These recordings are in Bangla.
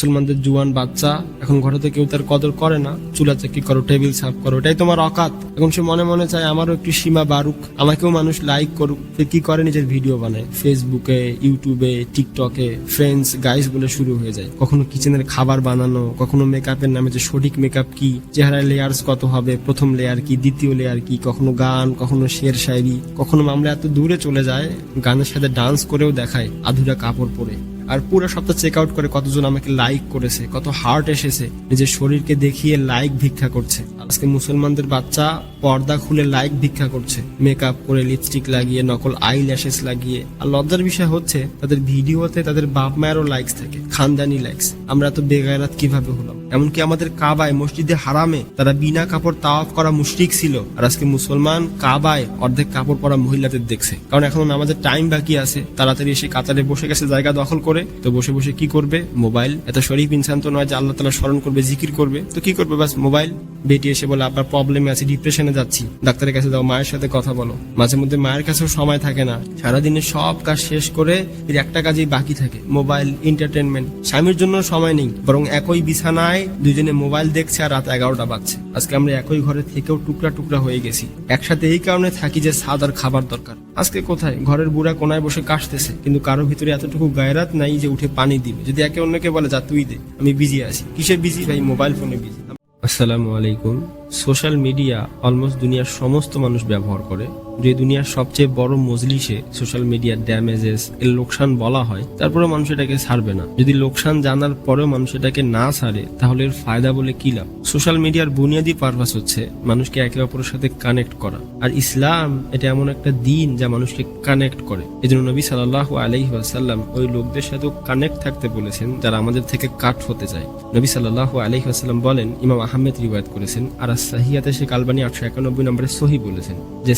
মুসলমানদের জুয়ান বাচ্চা, এখন ঘরে তো কেউ তার কদর করে না। চুলা চাকি করো, টেবিল সাফ করো, এটাই তোমার অকাত। এখন সে মনে মনে চায়, আমারও একটু সীমা বাড়ুক। আমাকেও মানুষ লাইক করুক। সে কি করে? নিজের ভিডিও বানায়। ফেসবুকে ইউটিউবে টিকটকে ফ্রেন্ডস গাইস বলে শুরু হয়ে যায়। কখনো কিচেনের খাবার বানানো, কখনো মেকআপের নামে যে সঠিক মেকআপ কি চেহারায় লেয়ার্স কত হবে, প্রথম লেয়ার কি, দ্বিতীয় লেয়ার কি, কখনো গান, কখনো শের শায়রি, কখনো মামলা এত দূরে চলে যায়, গানের সাথে ডান্স করেও দেখায় আধুরা কাপড় পরে। আর পুরো সপ্তাহ চেক আউট করে কতজন আমাকে লাইক করেছে, কত হার্ট এসেছে, নিজের শরীরকে দেখিয়ে লাইক ভিক্ষা করছে। আজকে মুসলমানদের বাচ্চা পর্দা খুলে লাইক ভিক্ষা করছে। মেকআপ করে লিপস্টিক লাগিয়ে, নকল আই ল্যাশেস লাগিয়ে। আর লজ্জার বিষয় হচ্ছে, তাদের ভিডিওতে তাদের বাপ মায়েরও লাইকস থাকে, খানদানি লাইকস আমরা তো বেগায়রাত কীভাবে হলাম? এমনকি আমাদের কাবায়, মসজিদে হারামে তারা বিনা কাপড় তাওয়াফ করা মুশরিক ছিল। আর আজকে মুসলমান কাবায় অর্ধেক কাপড় পরা মহিলাদের দেখছে। কারণ এখন আমাদের টাইম বাকি আছে, তাড়াতাড়ি এসে কাতারে বসে গেছে জায়গা দখল করে, তো বসে বসে কি করবে? মোবাইল। এত শরীফ ইনসান তো নয় যে আল্লাহ তালা স্মরণ করবে, জিকির করবে। তো কি করবে? বাস মোবাইল। বেটি এসে বলে আপনার প্রবলেমে আছে ডিপ্রেশনে যাচ্ছি। ডাক্তারের কাছে যাও, মায়ের সাথে কথা বলো। মাঝে মধ্যে মায়ের কাছেও সময় থাকে না। সারাদিনে সব কাজ শেষ করে একটা কাজেই বাকি থাকে। মোবাইল এন্টারটেনমেন্ট স্বামীর জন্য সময় নেই। বরং একই বিছানায় দুজনে মোবাইল দেখছে আর রাত এগারোটা বাজছে। আজকে আমরা একই ঘরে থেকেও টুকরা টুকরা হয়ে গেছি। একসাথে এই কারণে থাকি যে স্বাদ আর খাবার দরকার। আজকে কোথায়? ঘরের বুড়া কোনায় বসে কাশতেছে, কিন্তু কারও ভিতরে এতটুকু গায়রাত নাই যে উঠে পানি দিবে। যদি একে অন্যকে বলে, যা, তুই দে, আমি বিজি আছি। কিসে বিজি ভাই মোবাইল ফোনে বিজি আসসালামু আলাইকুম। সোশ্যাল মিডিয়া অলমোস্ট দুনিয়ার সমস্ত মানুষ ব্যবহার করে। যে দুনিয়ার সবচেয়ে বড় মজলিসে সোশ্যাল মিডিয়ার ড্যামেজেস এর লোকসান বলা হয় তারপরে মানুষ এটাকে ছাড়বে না। যদি লোকসান জানার পরেও মানুষ এটাকে না ছাড়ে, তাহলে এর ফায়দা বলে কি লাভ? সোশ্যাল মিডিয়ার বুনিয়াদী পারপাস হচ্ছে মানুষকে একে অপরের সাথে কানেক্ট করা। আর ইসলাম এটা এমন একটা দিন যা মানুষকে কানেক্ট করে। এই জন্য নবী সাল্লাহ আলাইহি ওয়াসাল্লাম ওই লোকদের সাথেও কানেক্ট থাকতে বলেছেন, যারা আমাদের থেকে কাট হতে চায়। নবী সাল্লাহ আলাইহি ওয়াসাল্লাম বলেন, ইমাম আহমেদ রিওয়ায়ত করেছেন, আর সাহিয়াতে শেখ আলবানী আটশো একানব্বই নম্বরে সহি বলেছেন যে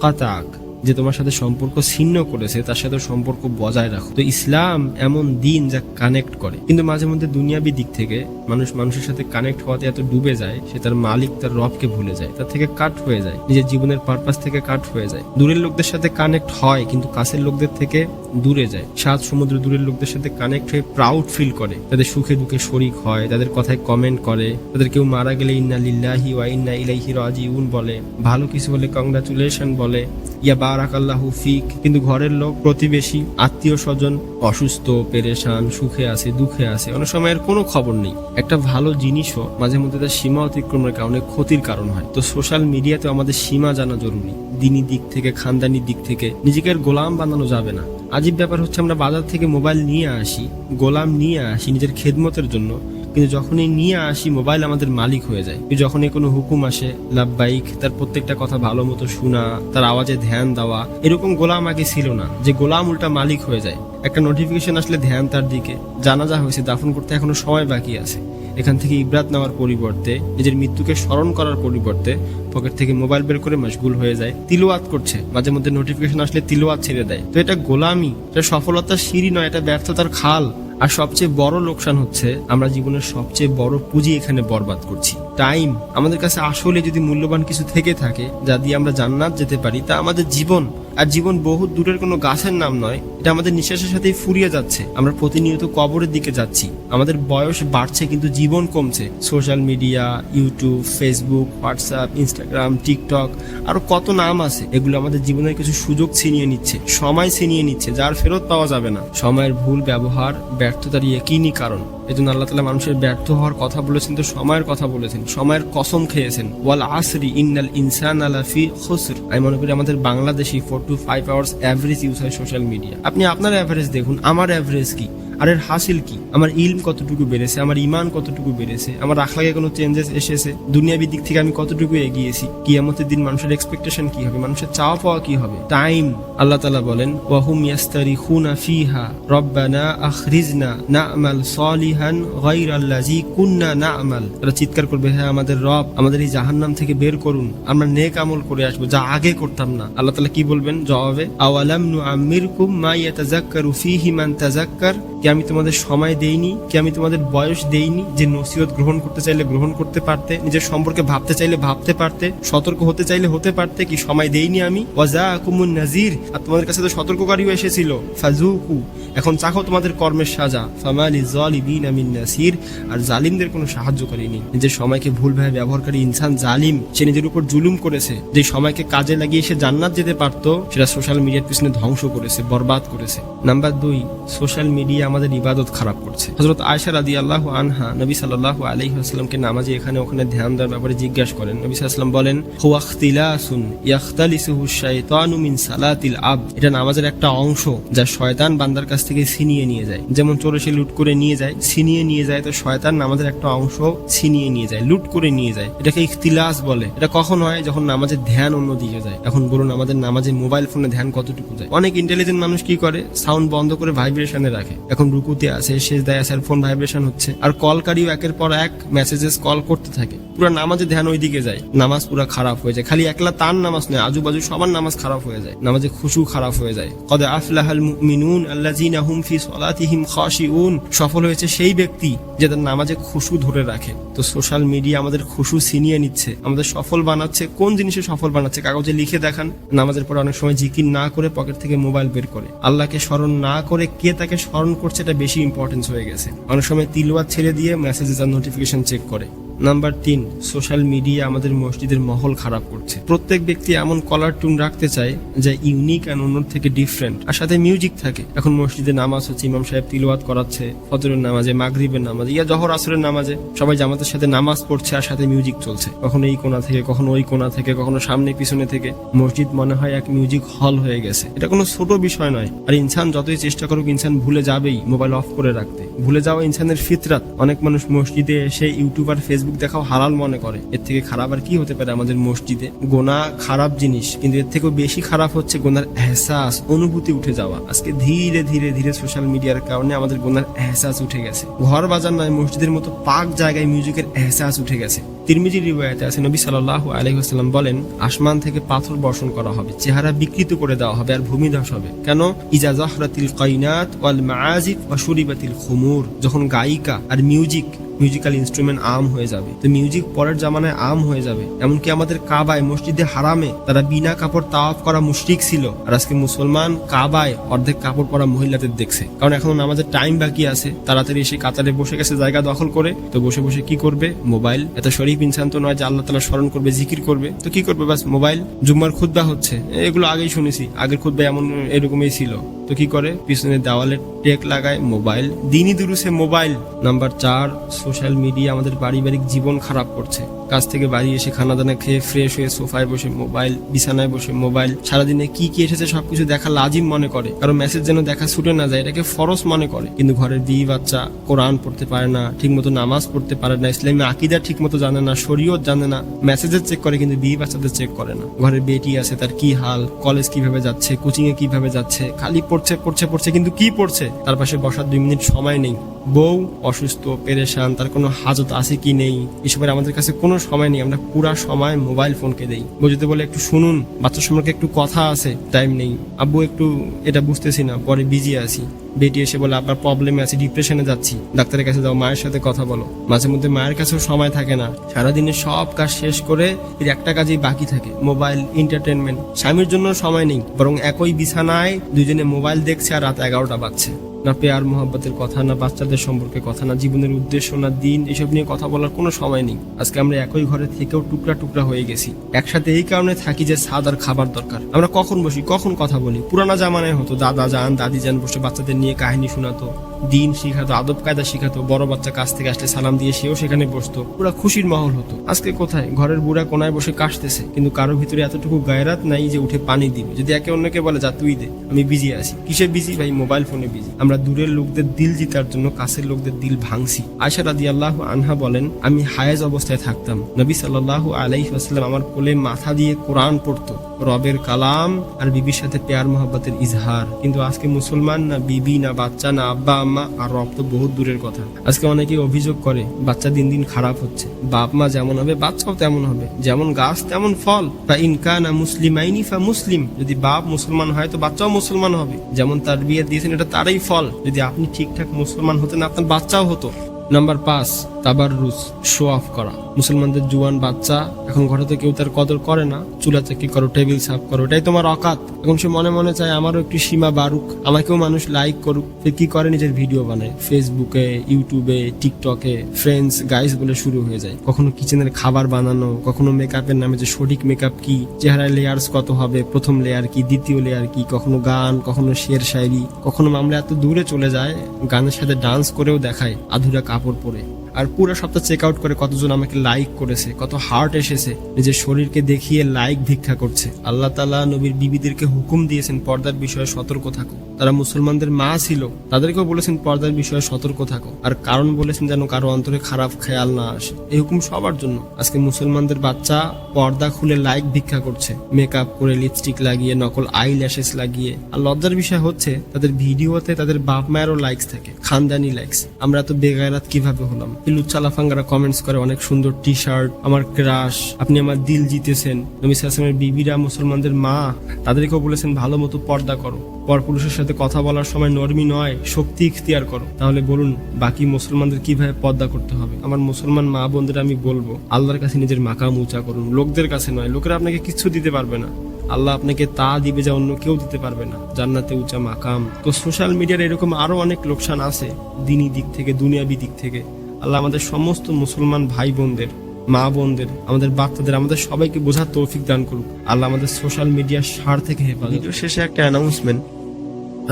قطعك. যে তোমার সাথে সম্পর্ক ছিন্ন করেছে, তার সাথে সম্পর্ক বজায় রাখো। তো ইসলাম এমন দিন যা কানেক্ট করে। কিন্তু মাঝে মধ্যে দুনিয়াবি দিক থেকে মানুষ মানুষের সাথে কানেক্ট হওয়াতে এত ডুবে যায়, সে তার মালিক, তার রবকে ভুলে যায়। তার থেকে কাট হয়ে যায়। নিজের জীবনের পারপাস থেকে কাট হয়ে যায়। দূরের লোকদের সাথে কানেক্ট হয়, কিন্তু কাছের লোকদের থেকে দূরে যায়। সাত সমুদ্র দূরের লোকদের সাথে কানেক্ট হয়ে প্রাউড ফিল করে। তাদের সুখে দুঃখে শরিক হয়, তাদের কথায় কমেন্ট করে। তাদের কেউ মারা গেলে ইন্না লিল্লাহি ওয়া ইন্না ইলাইহি রাজিউন বলে। ভালো কিছু বলে কংগ্রাচুলেশন বলে। ইয়া বারাকাল্লাহু ফিক। কিন্তু ঘরের লোক, প্রতিবেশী, আত্মীয় স্বজন অসুস্থ, পেরেশান, সুখে আছে, দুঃখে আছে, অনেক সময় এর কোনো খবর নেই। একটা ভালো জিনিসও মাঝে মধ্যে তার সীমা অতিক্রমের কারণে ক্ষতির কারণ হয়। তো সোশ্যাল মিডিয়াতে আমাদের সীমা জানা জরুরি। দিনী দিক থেকে খানদানি দিক থেকে নিজেকে গোলাম বানানো যাবে না। আজীব ব্যাপার হচ্ছে আমরা বাজার থেকে মোবাইল নিয়ে আসি, গোলাম নিয়ে আসি নিজের খেদমতের জন্য। কিন্তু যখনই নিয়ে আসি মোবাইল আমাদের মালিক হয়ে যায়। যখনই কোনো হুকুম আসে লাভবাইক তার প্রত্যেকটা কথা ভালো মতো শোনা, তার আওয়াজে ধ্যান দেওয়া, এরকম গোলাম আগে ছিল না, যে গোলাম উল্টা মালিক হয়ে যায়। একটা নোটিফিকেশন আসলে ধ্যান তার দিকে। জানাজা হয়েছে, দাফন করতে এখনও সময় বাকি আছে। এখান থেকে ইবরাত নেওয়ার পরিবর্তে, নিজের মৃত্যুকে স্মরণ করার পরিবর্তে পকেট থেকে মোবাইল বের করে মশগুল হয়ে যায় তিলোয়াত করছে। মাঝে মধ্যে নোটিফিকেশন আসলে তিলোয়াত ছেড়ে দেয়। তো এটা গোলামি, এটা সফলতার সিঁড়ি নয়, এটা ব্যর্থতার খাল। আর সবচেয়ে বড় লোকসান হচ্ছে আমরা জীবনের সবচেয়ে বড় পুঁজি এখানে বরবাদ করছি। টাইম আমাদের কাছে আসলে যদি মূল্যবান কিছু থেকে থাকে, যা দিয়ে আমরা জান্নাত যেতে পারি, তা আমাদের জীবন আর জীবন বহু দূরের কোনো গাছের নাম নয়, এটা আমাদের নিঃশ্বাসের সাথেই ফুরিয়ে যাচ্ছে। আমরা প্রতিনিয়ত কবরের দিকে যাচ্ছি। আমাদের বয়স বাড়ছে, কিন্তু জীবন কমছে। Social media, YouTube, Facebook, WhatsApp, Instagram, TikTok, আরও কত নাম আছে। এগুলো আমাদের জীবনের কিছু সুযোগ ছিনিয়ে নিচ্ছে, সময় ছিনিয়ে নিচ্ছে, যার ফেরত পাওয়া যাবে না। সময়ের ভুল ব্যবহার, ব্যর্থতার একই কারণ। এজন্য আল্লাহ তালা মানুষের ব্যর্থ হওয়ার কথা বলেছেন, তো সময়ের কথা বলেছেন। সময়ের কসম খেয়েছেন। ওয়াল আসরি ইন্নাল ইনসান আলাফি খুসর। আমি মনে করি আমাদের Bangladeshi four to five hours average use হয় সোশ্যাল মিডিয়া আপনি আপনার অ্যাভারেজ দেখুন, আমার অ্যাভারেজ কি? আর এর হাসিল কি? আমার ইলম কতটুকু বেড়েছে? আমার ইমান কতটুকু বেড়েছে? আমার আখলাকে কোনো চেঞ্জেস এসেছে? দুনিয়াবি দিক থেকে আমি কতটুকু এগিয়েছি? কিয়ামতের দিন মানুষের এক্সপেকটেশন কি হবে? মানুষের চাওয়া পাওয়া কি হবে? টাইম আল্লাহ তালা বলেন, ওয়াহুম ইয়াস্তারি খুনা ফিহা, রব্বানা আখরিজনা না'মাল সলিহান গায়র আল্লাজি কুন্না না'মাল। তারা চিৎকার করবে হ্যাঁ আমাদের রব আমাদের এই জাহান্নাম থেকে বের করুন। আমরা নেক আমল করে আসব, যা আগে করতাম না। আল্লাহ তালা কি বলবেন জবাবে? আওয়ালাম নু আমিরকুম মা ইয়াতাযাক্কারু ফীহি মান তাযাক্কার? কি আমি তোমাদের সময় দেইনি, কি আমি তোমাদের বয়স দেইনি যে নসিহত গ্রহণ করতে চাইলে গ্রহণ করতে পারতে, নিজের সম্পর্কে ভাবতে চাইলে ভাবতে পারতে, সতর্ক হতে চাইলে হতে পারতে, কি সময় দেইনি আমি? ওয়াজা কুমুন নাজির। আর তোমাদের কাছে তো সতর্ককারীও এসেছিল। ফাজুকু এখন চাখো তোমাদের কর্মের সাজা। ফামালি জালিমিন আমিন নাসির। আর জালিমদের কোনো সাহায্যকারী নেই নিজের সময়কে ভুলভাবে ব্যবহারকারী ইনসান জালিম, সে নিজের উপর জুলুম করেছে। যে সময়কে কাজে লাগিয়ে সে জান্নাত যেতে পারতো, সেটা সোশ্যাল মিডিয়ার পিছনে ধ্বংস করেছে, বরবাদ করেছে। নাম্বার দুই, সোশ্যাল মিডিয়া আমাদের ইবাদত খারাপ করছে। হজরত আয়সা রাদি আল্লাহ আনহা নবী সাল্লাহ আসলামকে নামাজে এখানে ওখানে ধ্যান দেওয়ার ব্যাপারে জিজ্ঞাসা করেন। নবী সাল্লাম বলেন হুয়াখতিলাসুন ইয়াখতালিসুহু শাইতানু মিন সালাতিল আব। এটা নামাজের একটা অংশ যা শয়তান বান্দার কাছ থেকে ছিনিয়ে নিয়ে যায়। যেমন চোরে সে লুট করে নিয়ে যায়, ছিনিয়ে নিয়ে যায় তো শয়তান নামাজের একটা অংশ ছিনিয়ে নিয়ে যায়, লুট করে নিয়ে যায়। এটাকে ইখতিলাস বলে। এটা কখন হয়? যখন নামাজের ধ্যান অন্যদিকে যায়। এখন বলুন, আমাদের নামাজে মোবাইল ফোনে ধ্যান কতটুকু যায়? অনেক ইন্টেলিজেন্ট মানুষ কি করে? সাউন্ড বন্ধ করে ভাইব্রেশনে রাখে। এখন রুকুতে আছে শেষ দেয় আছে ফোন ভাইব্রেশন হচ্ছে। আর কলকারীও একের পর এক মেসেজেস কল করতে থাকে। পুরো নামাজে ধ্যান ওইদিকে যায়। নামাজ পুরো খারাপ হয়ে যায়। খালি একলা তার নামাজ নয়, আজুবাজু সবার নামাজ খারাপ হয়ে যায়। নামাজে খুশু খারাপ হয়ে যায়। কদে আফলাহাল মুমিনুন আল্লাযিনা হুম ফি সলাতিহিম খাশিউন। সফল হয়েছে সেই ব্যক্তি যে তার নামাজে খুশু ধরে রাখে। তো সোশ্যাল মিডিয়া আমাদের খুশু ছিনিয়ে নিচ্ছে। আমাদের সফল বানাচ্ছে। কোন জিনিসে সফল বানাচ্ছে? কাগজে লিখে দেখান। নামাজের পরে অনেক সময় জিকির না করে পকেট থেকে মোবাইল বের করে। আল্লাহকে স্মরণ না করে কে তাকে স্মরণ করছে, এটা বেশি ইম্পর্টেন্স হয়ে গেছে। অনেক সময় তিলওয়াত ছেড়ে দিয়ে মেসেজেস আর নোটিফিকেশন চেক করে। নাম্বার তিন সোশ্যাল মিডিয়া আমাদের মসজিদের মহল খারাপ করছে। প্রত্যেক ব্যক্তি এমন কলার টুন রাখতে চায় যা ইউনিক অ্যান্ড অন্যর থেকে ডিফারেন্ট আর সাথে মিউজিক থাকে। এখন মসজিদে নামাজ হচ্ছে, ইমাম সাহেব তিলওয়াত করাচ্ছে ফতরের নামাজে, মাগরিবের নামাজে, ইয়া জহর আসরের নামাজে। সবাই জামাতের সাথে নামাজ পড়ছে আর সাথে মিউজিক চলছে। কখনো এই কোণা থেকে, কখনো ওই কোণা থেকে, কখনো সামনে পিছনে থেকে। মসজিদ মনে হয় এক মিউজিক হল হয়ে গেছে। এটা কোনো ছোট বিষয় নয়। আর ইনসান যতই চেষ্টা করুক, ইনসান ভুলে যাবেই মোবাইল অফ করে রাখতে। ভুলে যাওয়া ইনসানের ফিতরাত। অনেক মানুষ মসজিদে এসে ইউটিউব আর ফেসবুক দেখাও হালাল মনে করে। এর থেকে খারাপ আর কি হতে পারে আমাদের মসজিদে? গোনা খারাপ জিনিস, কিন্তু এর থেকেও বেশি খারাপ হচ্ছে গোনার এহসাস, অনুভূতি উঠে যাওয়া। আজকে ধীরে ধীরে ধীরে সোশ্যাল মিডিয়ার কারণে আমাদের গোনার এহসাস উঠে গেছে। ঘর বাজার নয়, মসজিদের মতো পাক জায়গায় মিউজিকের এহসাস উঠে গেছে। তিরমিজি রিওয়ায়াতে আছে নবী সাল্লাহ আলহিহাস্লাম বলেন, আসমান থেকে পাথর বর্ষণ করা হবে, চেহারা বিকৃত করে দেওয়া হবে আর ভূমি ধস হবে। কেন? ইজা জাহরাতিল কাইনাত ওয়াল মাআজিফ ওয়া শুরিবাতিল খুমুর। যখন গায়িকা আর মিউজিক, মিউজিক্যাল ইনস্ট্রুমেন্ট আম হয়ে যাবে, তো মিউজিক পরের জামানায় আম হয়ে যাবে। এমনকি আমাদের কাবায়, মসজিদে হারামে তারা বিনা কাপড় তাওয়াফ করা মুশরিক ছিল, আর আজকে মুসলমান কাবায় অর্ধেক কাপড় পরা মহিলাদের দেখছে। কারণ এখন আমাদের টাইম বাকি আছে, তাড়াতাড়ি এসে কাতারে বসে গেছে জায়গা দখল করে, তো বসে বসে কি করবে? মোবাইল এত শরীফ ইনসান নয় যে আল্লাহ তালা স্মরণ করবে, জিকির করবে। তো কি করবে? বাস মোবাইল, জুম্মার খুদ্া হচ্ছে। এগুলো আগেই শুনেছি। আগের খুদ্া এমন এরকমই ছিল। তো কি করে? পিছনে দেওয়ালে টেক লাগায় মোবাইল। দিনই দুরুসে মোবাইল। নাম্বার চার, সোশ্যাল মিডিয়া আমাদের পারিবারিক জীবন খারাপ করছে। কাজ থেকে বাড়ি এসে খানা দানা খেয়ে ফ্রেশ হয়ে সোফায় বসে মোবাইল, বিছানায় বসে মোবাইল। সারাদিনে কি কি এসেছে সবকিছু দেখা লাজিম মনে করে। কারও মেসেজ যেন দেখা ছুটে না যায়, এটাকে ফরস মনে করে। কিন্তু ঘরের বিয়ে বাচ্চা কোরআন পড়তে পারে না ঠিক মতো নামাজ পড়তে পারে না, ইসলামী আকিদা ঠিক মতো জানে না, শরীয়ত জানে না মেসেজের চেক করে কিন্তু বিয়ে বাচ্চাদের চেক করে না। ঘরের বেটি আছে, তার কি হাল কলেজ কীভাবে যাচ্ছে কোচিং এ কীভাবে যাচ্ছে, খালি পড়ছে পড়ছে পড়ছে কিন্তু কি পড়ছে? তার পাশে বসার দুই মিনিট সময় নেই। বউ অসুস্থ, পেরেশান, তার কোনো হাজত আছে কি নেই এসবের আমাদের কাছে কোনো সময় নেই। আমরা পুরা সময় মোবাইল ফোনকে দেই। বুঝতে বলে, একটু শুনুন, বাচ্চার সম্পর্কে একটু কথা আছে টাইম নেই। আব্বু একটু এটা বুঝতেছি না, পরে বিজি আছি। বেটি এসে বলে আবার প্রবলেমে আছি ডিপ্রেশনে যাচ্ছি। ডাক্তারের কাছে যাও, মায়ের সাথে কথা বলো। মাঝে মধ্যে মায়ের কাছেও সময় থাকে না। সারাদিনে সব কাজ শেষ করে এর একটা কাজেই বাকি থাকে মোবাইল এন্টারটেনমেন্ট স্বামীর জন্য সময় নেই, বরং একই বিছানায় দুজনে মোবাইল দেখছে আর রাত এগারোটা বাজছে। না পেয়ার মোহাব্বতের কথা, না বাচ্চাদের সম্পর্কে কথা, না জীবনের উদ্দেশ্য, না দিন, এসব নিয়ে কথা বলার কোনো সময় নেই। আজকে আমরা একই ঘরে থেকেও টুকরা টুকরা হয়ে গেছি। একসাথে এই কারণে থাকি যে স্বাদ আর খাবার দরকার। আমরা কখন বসি, কখন কথা বলি? পুরানা জামানায় হতো, দাদা যান, দাদি যান বসে বাচ্চাদের নিয়ে কাহিনী শোনাতো। দিন শিখাতো, আদব কায়দা শিখাতো, বড় বাচ্চা কাছ থেকে আসলে সালাম দিয়ে সেও সেখানে বসতো। পুরা খুশির মহল হতো। আজকে কোথায়? ঘরের বুড়া কোনায় বসে কাশতেছে। কিন্তু কারও ভিতরে এতটুকু গায়রাত নাই যে উঠে পানি দিবে। যদি একে অন্যকে বলে, যা তুই দে, আমি বিজি আছি। কিসে বিজি? ভাই, মোবাইল ফোনে বিজি। আমরা দূরের লোকদের দিল জিতার জন্য কাছের লোকদের দিল ভাঙছি। আয়সা রাদি আল্লাহ আনহা বলেন, আমি হায়েজ অবস্থায় থাকতাম। নবী সাল্লাহ আলাইহি আসাল্লাম আমার কোলে মাথা দিয়ে কোরআন পড়তো। রবের কালাম আর বিবির সাথে পেয়ার মোহাব্বতের ইজহার। কিন্তু আজকে মুসলমান না বিবি না বাচ্চা না আব্বা, আম্মা আর রব তো বহুত দূরের কথা। আজকে অনেকে অভিযোগ করে, বাচ্চা দিন দিন খারাপ হচ্ছে। বাপ মা যেমন হবে, বাচ্চাও তেমন হবে। যেমন গাছ, তেমন ফল। বা ইনকা না মুসলিমাইনি ফা মুসলিম। যদি বাপ মুসলমান হয় তো বাচ্চাও মুসলমান হবে। যেমন তার বিয়ে দিয়েছেন, এটা তারই ফল। যদি আপনি ঠিকঠাক মুসলমান হতেন, আপনার বাচ্চাও হতো। নাম্বার পাঁচ তাবার রুস শো অফ করা। মুসলমানদের জুয়ান বাচ্চা, এখন ঘরেতে কেউ তার কদর করে না। চুলা চাকি করো টেবিল সাফ করো, এটাই তোমার অকাত। এখন সে মনে মনে চায়, আমারও একটি সীমা বাড়ুক। আমাকেও মানুষ লাইক করুক। সে কি করে? নিজের ভিডিও বানায়। ফেসবুকে ইউটিউবে টিকটকে ফ্রেন্ডস গাইস বলে শুরু হয়ে যায়। কখনো কিচেনের খাবার বানানো, কখনো মেকআপের নামে যে সঠিক মেকআপ কি, চেহারায় লেয়ার্স কত হবে, প্রথম লেয়ার কি, দ্বিতীয় লেয়ার কি, কখনো গান, কখনো শের শায়রি কখনো মামলা এত দূরে চলে যায়, গানের সাথে ডান্স করেও দেখায়। আধুরা কাপড় পরে। আর পুরো সপ্তাহ চেক আউট করে কতজন আমাকে লাইক করেছে, কত হার্ট এসেছে, নিজের শরীরকে দেখিয়ে লাইক ভিক্ষা করছে। আল্লাহ তালা নবীর বিবিদেরকে হুকুম দিয়েছেন, পর্দার বিষয়ে সতর্ক থাকো। তারা মুসলমানদের মা ছিল, তাদেরকেও বলেছেন পর্দার বিষয়ে সতর্ক থাকো। আর কারণ বলেছেন যেন কারও অন্তরে খারাপ খেয়াল না আসে। এই হুকুম সবার জন্য। আজকে মুসলমানদের বাচ্চা পর্দা খুলে লাইক ভিক্ষা করছে। মেকআপ করে লিপস্টিক লাগিয়ে, নকল আই ল্যাশেস লাগিয়ে। আর লজ্জার বিষয় হচ্ছে, তাদের ভিডিওতে তাদের বাপ মায়েরও লাইকস থাকে, খানদানি লাইকস আমরা তো বেগায়রাত কীভাবে হলাম? লুচ্চা কমেন্টস করে অনেক সুন্দর টি শার্ট আমার ক্রাশ আপনি আমার দিল জিতেছেন। নবী সাসমের বিবিরা মুসলমানদের মা, তাদেরকেও বলেছেন, ভালো মতো পর্দা করো। পরপুরুষের সাথে কথা বলার সময় নরমি নয়, শক্তি ইখতিয়ার করো। তাহলে বলুন, বাকি মুসলমানদের কীভাবে পর্দা করতে হবে? আমার মুসলমান মা বোনদের আমি বলব, আল্লাহর কাছে নিজের মাকাম উঁচা করুন। লোকদের কাছে নয়, লোকেরা আপনাকে কিছু দিতে পারবে না। আল্লাহ আপনাকে তা দিবে যা অন্য কেউ দিতে পারবে না। জান্নাতে উঁচা মাকাম। তো সোশ্যাল মিডিয়ার এরকম আরও অনেক লোকসান আছে, দিনী দিক থেকে, দুনিয়াবি দিক থেকে। আল্লাহ আমাদের সমস্ত মুসলমান ভাই বোনদের মা বোনদের আমাদের বাচ্চাদের, আমাদের সবাইকে বোঝার তৌফিক দান করুক। আল্লাহ আমাদের সোশ্যাল মিডিয়ার সার থেকে হেফাজত শেষে একটা অ্যানাউন্সমেন্ট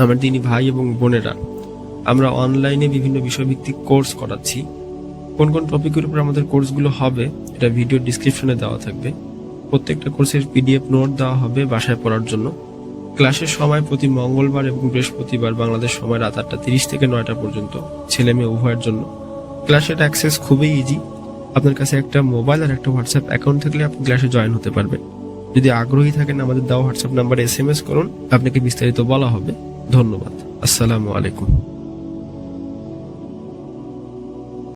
আমার দিনী ভাই এবং বোনেরা, আমরা অনলাইনে বিভিন্ন বিষয়ভিত্তিক কোর্স করাচ্ছি। কোন কোন টপিকের উপর আমাদের কোর্সগুলো হবে, এটা ভিডিও ডিসক্রিপশনে দেওয়া থাকবে। প্রত্যেকটা কোর্সের পিডিএফ নোট দেওয়া হবে বাসায় পড়ার জন্য। ক্লাসের সময় প্রতি মঙ্গলবার এবং বৃহস্পতিবার বাংলাদেশ সময় রাত আটটা তিরিশ থেকে নয়টা পর্যন্ত ছেলে মেয়ে উভয়ের জন্য। ক্লাসের অ্যাক্সেস খুবই ইজি আপনার কাছে একটা মোবাইল আর একটা হোয়াটসঅ্যাপ অ্যাকাউন্ট থাকলে আপনি ক্লাসে জয়েন হতে পারবেন। যদি আগ্রহী থাকেন আমাদের দেওয়া হোয়াটসঅ্যাপ নাম্বারে এস এম এস করুন, আপনাকে বিস্তারিত বলা হবে। ধন্যবাদ। আসসালামু আলাইকুম।